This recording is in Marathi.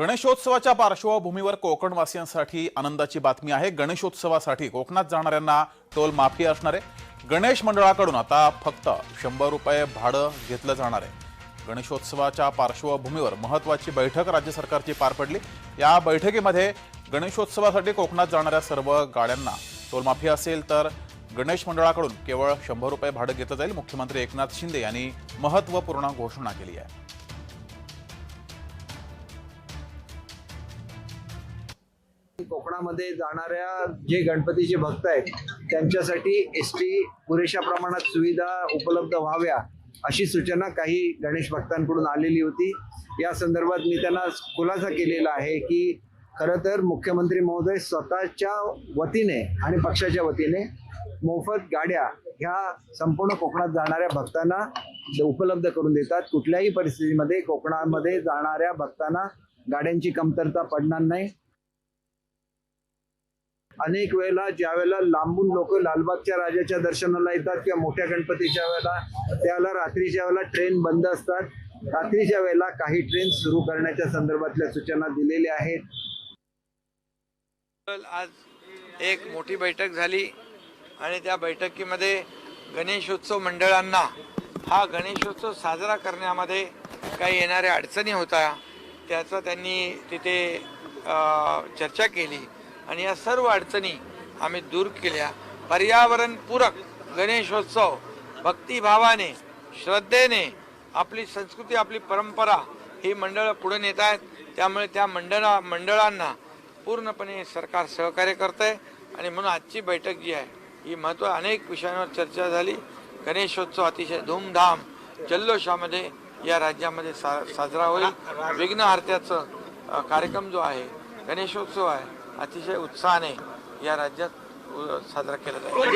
गणेशोत्सवाच्या पार्श्वभूमीवर कोकणवासियांसाठी आनंदाची बातमी आहे. गणेशोत्सवासाठी कोकणात जाणाऱ्यांना टोल माफी असणार आहे. गणेश मंडळाकडून आता फक्त शंभर रुपये भाडं घेतलं जाणार आहे. गणेशोत्सवाच्या पार्श्वभूमीवर महत्वाची बैठक राज्य सरकारची पार पडली. या बैठकीमध्ये गणेशोत्सवासाठी कोकणात जाणाऱ्या सर्व गाड्यांना टोलमाफी असेल तर गणेश मंडळाकडून केवळ शंभर रुपये भाडं घेतलं जाईल. मुख्यमंत्री एकनाथ शिंदे यांनी महत्त्वपूर्ण घोषणा केली आहे. कोकणामध्ये जाणाऱ्या जे गणपतीचे भक्त आहेत त्यांच्यासाठी एस टी पुरेशा प्रमाणात सुविधा उपलब्ध व्हाव्या अशी सूचना काही गणेश भक्तांकडून आलेली होती. या संदर्भात मी त्यांना खुलासा केलेला आहे की खरं तर मुख्यमंत्री महोदय स्वतःच्या वतीने आणि पक्षाच्या वतीने मोफत गाड्या ह्या संपूर्ण कोकणात जाणाऱ्या भक्तांना उपलब्ध करून देतात. कुठल्याही परिस्थितीमध्ये कोकणामध्ये जाणाऱ्या भक्तांना गाड्यांची कमतरता पडणार नाही. अनेक वेळेला ज्या वेळेला लांबून लोक लालबागच्या राजाच्या दर्शनाला येतात किंवा मोठ्या गणपतीच्या वेळेला त्यावेळेला रात्रीच्या वेळेला ट्रेन बंद असतात. रात्रीच्या वेळेला काही ट्रेन सुरू करण्याच्या संदर्भातल्या सूचना दिलेल्या आहेत. आज एक मोठी बैठक झाली आणि त्या बैठकीमध्ये गणेशोत्सव मंडळांना हा गणेशोत्सव साजरा करण्यामध्ये काही येणाऱ्या अडचणी होत्या त्याचा त्यांनी तिथे चर्चा केली. आणि या सर्व अडचणी आम्ही दूर केल्या. पर्यावरणपूरक गणेशोत्सव भक्तिभावाने श्रद्धेने आपली संस्कृती आपली परंपरा ही मंडळं पुढे नेत आहेत. त्यामुळे त्या मंडळा मंडळांना पूर्णपणे सरकार सहकार्य करत आहे आणि म्हणून आजची बैठक जी आहे ही महत्त्व अनेक विषयांवर चर्चा झाली. गणेशोत्सव अतिशय धूमधाम जल्लोषामध्ये या राज्यामध्ये सा साजरा होईल. विघ्नहर्त्याचं कार्यक्रम जो आहे गणेशोत्सव आहे अतिशय उत्साहाने या राज्यात साजरा केला जाईल.